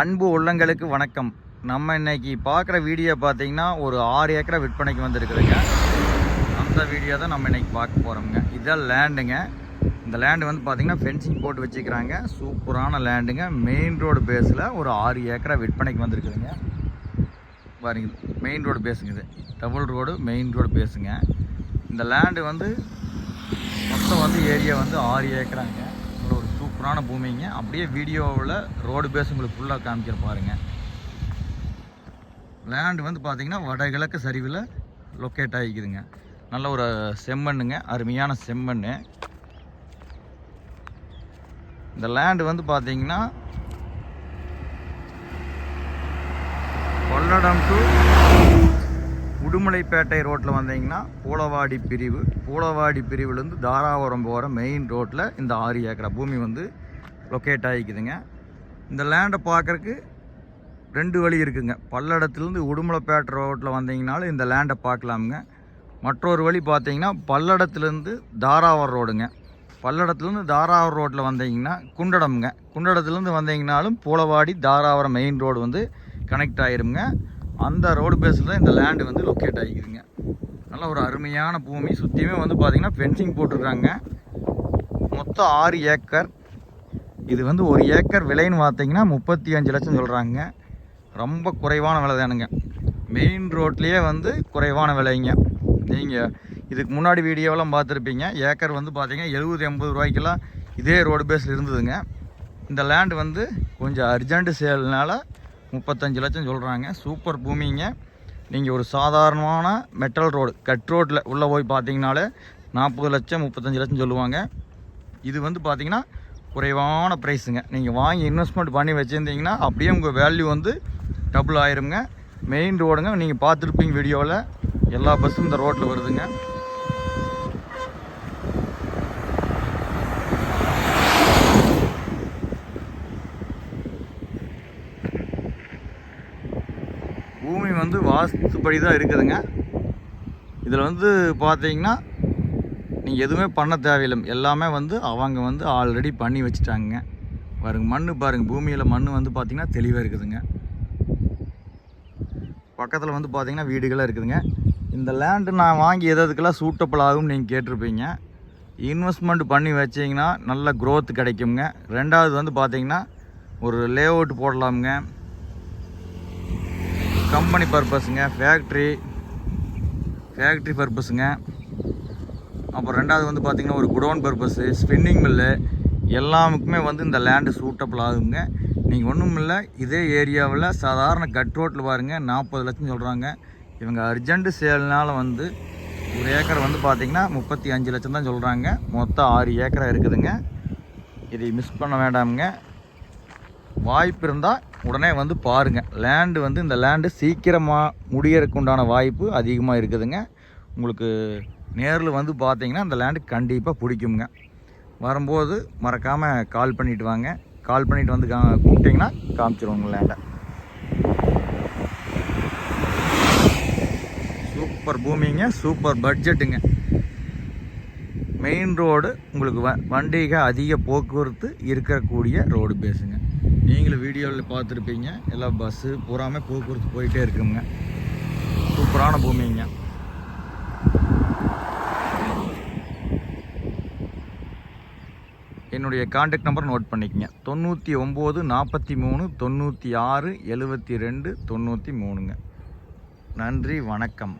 அன்பு உள்ளங்களுக்கு வணக்கம். நம்ம இன்னைக்கு பார்க்குற வீடியோ பார்த்தீங்கன்னா ஒரு ஆறு ஏக்கரை விற்பனைக்கு வந்திருக்குதுங்க. அந்த வீடியோ தான் நம்ம இன்னைக்கு பார்க்க போகிறோம்ங்க இதுதான் லேண்டுங்க. இந்த லேண்டு வந்து பார்த்திங்கன்னா ஃபென்சிங் போட்டு வச்சுக்கிறாங்க. சூப்பரான லேண்டுங்க. மெயின் ரோடு பேஸில் ஒரு ஆறு ஏக்கரை விற்பனைக்கு வந்திருக்குதுங்க. பாருங்க மெயின் ரோடு பேஸுங்க இது. டபுள் ரோடு மெயின் ரோடு பேசுங்க இந்த லேண்டு வந்து மொத்தம் வந்து ஏரியா வந்து ஆறு ஏக்கராங்க. சூப்பரான பூமிங்க. அப்படியே வீடியோவில் ரோடு பேஸ் உங்களுக்கு ஃபுல்லாக காமிக்கிற பாருங்க. லேண்டு வந்து பார்த்தீங்கன்னா வடகிழக்கு சரிவில் லொக்கேட் ஆகிக்குதுங்க. நல்ல ஒரு செம்மண்ணுங்க. அருமையான செம்மண் இந்த லேண்டு வந்து பார்த்தீங்கன்னா கொள்ளடம் டு உடுமலைப்பேட்டை ரோட்டில் வந்தீங்கன்னா பூலவாடி பிரிவு. பூலவாடி பிரிவுலேருந்து தாராபுரம் போகிற மெயின் ரோட்டில் இந்த ஆறு ஏக்கரா பூமி வந்து லொக்கேட் ஆகிக்குதுங்க. இந்த லேண்டை பார்க்குறக்கு ரெண்டு வழி இருக்குங்க. பல்லடத்துலேருந்து உடுமலைப்பேட்டை ரோட்டில் வந்தீங்கனாலும் இந்த லேண்டை பார்க்கலாமுங்க. மற்றொரு வழி பார்த்தீங்கன்னா பல்லடத்துலேருந்து தாராவரம் ரோடுங்க. பல்லடத்துலேருந்து தாராவரம் ரோட்டில் வந்தீங்கன்னா குண்டடம்ங்க. குண்டடத்துலேருந்து வந்தீங்கனாலும் பூலவாடி தாராவரம் மெயின் ரோடு வந்து கனெக்ட் ஆயிருங்க அந்த ரோடு பேஸில் தான் இந்த லேண்டு வந்து லொக்கேட் ஆகிக்குதுங்க. நல்ல ஒரு அருமையான பூமி. சுற்றியுமே வந்து பார்த்திங்கன்னா ஃபென்சிங் போட்டிருக்காங்க. மொத்தம் ஆறு ஏக்கர். இது வந்து ஒரு ஏக்கர் விலைன்னு பார்த்தீங்கன்னா முப்பத்தி அஞ்சு லட்சம் சொல்கிறாங்க ரொம்ப குறைவான விலை தானுங்க. மெயின் ரோட்லேயே வந்து குறைவான விலைங்க. நீங்கள் இதுக்கு முன்னாடி வீடியோவெல்லாம் பார்த்துருப்பீங்க. ஏக்கர் வந்து பார்த்தீங்கன்னா எழுபது எண்பது ரூபாய்க்கெல்லாம் இதே ரோடு பேஸில் இருந்ததுங்க. இந்த லேண்ட் வந்து கொஞ்சம் அர்ஜென்ட் சேல்னால முப்பத்தஞ்சு லட்சம் சொல்கிறாங்க சூப்பர் பூமிங்க. நீங்கள் ஒரு சாதாரணமான மெட்டல் ரோடு கட் ரோட்டில் உள்ளே போய் பார்த்தீங்கனாலே நாற்பது லட்சம் முப்பத்தஞ்சு லட்சம் சொல்லுவாங்க. இது வந்து பார்த்தீங்கன்னா குறைவான ப்ரைஸுங்க நீங்கள் வாங்கி இன்வெஸ்ட்மெண்ட் பண்ணி வச்சுருந்தீங்கன்னா அப்படியே உங்கள் வேல்யூ வந்து டபுள் ஆயிருங்க. மெயின் ரோடுங்க நீங்கள் பார்த்துருப்பீங்க வீடியோவில் எல்லா பஸ்ஸும் இந்த ரோட்டில் வருதுங்க பூமி வந்து வாஸ்துப்படி தான் இருக்குதுங்க. இதில் வந்து பார்த்தீங்கன்னா நீங்கள் எதுவுமே பண்ண தேவையில்லை. எல்லாமே வந்து அவங்க வந்து ஆல்ரெடி பண்ணி வச்சுட்டாங்க பாருங்க மண் பாருங்கள் பூமியில் மண் வந்து பார்த்திங்கன்னா தெளிவாக இருக்குதுங்க. பக்கத்தில் வந்து பார்த்திங்கன்னா வீடுகளாக இருக்குதுங்க. இந்த லேண்டு நான் வாங்கி எது எதுக்கெல்லாம் சூட்டபிள் ஆகும்னு நீங்கள் கேட்டிருப்பீங்க. இன்வெஸ்ட்மெண்ட் பண்ணி வச்சிங்கன்னா நல்ல க்ரோத் கிடைக்குங்க. ரெண்டாவது வந்து பார்த்தீங்கன்னா ஒரு லே அவுட் போடலாமுங்க. கம்பெனி பர்பஸுங்க ஃபேக்ட்ரி ஃபேக்ட்ரி பர்பஸுங்க அப்புறம் ரெண்டாவது வந்து பார்த்திங்கன்னா ஒரு குடோன் பர்பஸு ஸ்பின்னிங் மில்லு எல்லாமுக்குமே வந்து இந்த லேண்டு சூட்டபிள் ஆகுங்க நீங்கள் ஒன்றும் இல்லை இதே ஏரியாவில் சாதாரண கட் ரோட்டில் பாருங்கள் நாற்பது லட்சம் சொல்கிறாங்க இவங்க அர்ஜென்ட்டு சேல்னால் வந்து ஒரு ஏக்கர் வந்து பார்த்திங்கன்னா முப்பத்தி அஞ்சு லட்சம் தான் சொல்கிறாங்க மொத்தம் ஆறு ஏக்கராக இருக்குதுங்க. இதை மிஸ் பண்ண வேண்டாமுங்க. வாய்ப்பு இருந்தால் உடனே வந்து பாருங்கள் லேண்டு வந்து இந்த லேண்டு சீக்கிரமாக முடியறதுக்கு உண்டான வாய்ப்பு அதிகமாக இருக்குதுங்க. உங்களுக்கு நேரில் வந்து பார்த்தீங்கன்னா இந்த லேண்டு கண்டிப்பாக பிடிக்குங்க. வரும்போது மறக்காமல் கால் பண்ணிட்டு வாங்க. கால் பண்ணிட்டு வந்து கா கூப்பிட்டிங்கன்னா காமிச்சிருவோங்க லேண்டை சூப்பர் பூமிங்க சூப்பர் பட்ஜெட்டுங்க மெயின் ரோடு உங்களுக்கு வ வண்டிக அதிக போக்குவரத்து இருக்கக்கூடிய ரோடு பேஸுங்க நீங்களும் வீடியோவில் பார்த்துருப்பீங்க. எல்லா பஸ்ஸு பூராமே போக்குவரத்து போயிட்டே இருக்குங்க. சூப்பரான பூமிங்க. என்னுடைய காண்டாக்ட் நம்பர் நோட் பண்ணிக்கங்க. தொண்ணூற்றி ஒம்பது நாற்பத்தி மூணு தொண்ணூற்றி ஆறு எழுபத்தி ரெண்டு தொண்ணூற்றி மூணுங்க. நன்றி வணக்கம்.